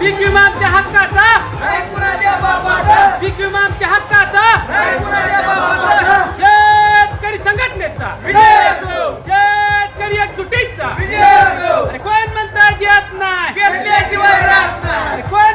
पीक विमामच्या हक्काचा. नाही कुणाच्या बापाचा. पीक विमामच्या हक्काचा. नाही कुणाच्या बापाचा. शेतकरी संघटनेचा. विजय असो शेतकरी एकजुटीचा. कोण म्हणता येत नाही. घेतल्याशिवाय नाही. कोण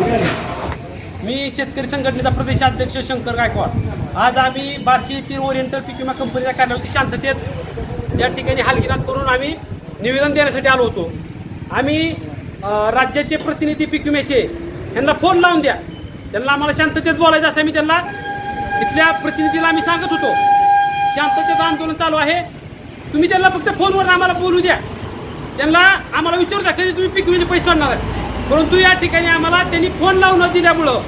मी शेतकरी संघटनेचा प्रदेशाध्यक्ष शंकर गायकवाड. आज आम्ही बार्शी येथील ओरिएंटल पीक विमा कंपनीच्या कार्यालयाची शांततेत या ठिकाणी हालगिरात करून आम्ही निवेदन देण्यासाठी आलो होतो. आम्ही राज्याचे प्रतिनिधी पीक विम्याचे यांना फोन लावून द्या. त्यांना आम्हाला शांततेत बोलायचं असं आम्ही त्यांना इथल्या प्रतिनिधीला आम्ही सांगत होतो. शांततेचं आंदोलन चालू आहे. तुम्ही त्यांना फक्त फोनवर आम्हाला बोलू द्या. त्यांना आम्हाला विचारू द्या कधी तुम्ही पीक विम्याचे पैसे सोडणार आहे परंतु या ठिकाणी आम्हाला त्यांनी फोन लावून न दिल्यामुळं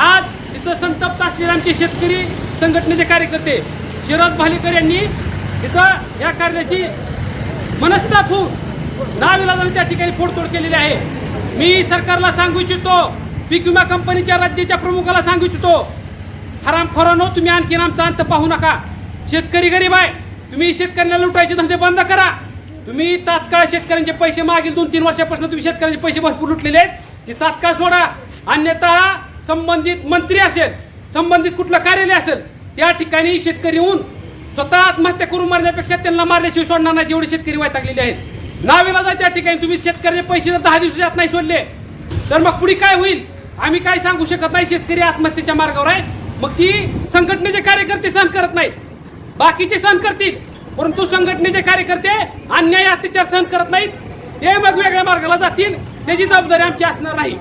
आज इथं संतप्त असलेले आमचे शेतकरी संघटनेचे कार्यकर्ते शरद भालेकर यांनी तिथं या कार्याची मनस्ताप होऊन नाविलाजाने त्या ठिकाणी फोडतोड केलेली आहे. मी सरकारला सांगू इच्छितो पीक विमा कंपनीच्या राज्याच्या प्रमुखाला सांगू इच्छितो हरामखोरानो तुम्ही आणखीन आमचा अंत पाहू नका. शेतकरी गरीब आहे तुम्ही शेतकऱ्यांना लुटायचे धंदे बंद करा. तुम्ही तात्काळ शेतकऱ्यांचे पैसे मागील दोन तीन वर्षापासून तुम्ही शेतकऱ्यांचे पैसे भरपूर लुटलेले आहेत. ते तात्काळ सोडा. अन्यथा संबंधित मंत्री असेल संबंधित कुठलं कार्यालय असेल त्या ठिकाणी शेतकरी येऊन स्वतः आत्महत्या करून मारण्यापेक्षा त्यांना मारल्याशिवाय सोडणार नाही जेवढे शेतकरी वैतागलेले आहेत. नावेला जा त्या ठिकाणी तुम्ही शेतकऱ्याचे पैसे जर दहा दिवसात नाही सोडले तर मग पुढे काय होईल? आम्ही काय सांगू शकत नाही शेतकरी आत्महत्येच्या मार्गावर आहे. मग ती संघटनेचे कार्यकर्ते सहन करत नाहीत. बाकीचे सहन करतील. परंतु संघटनेचे कार्यकर्ते अन्याय अत्याचार सहन करत नाहीत. ते मग वेगळ्या मार्गाला जातील. त्याची जबाबदारी आमची असणार नाही.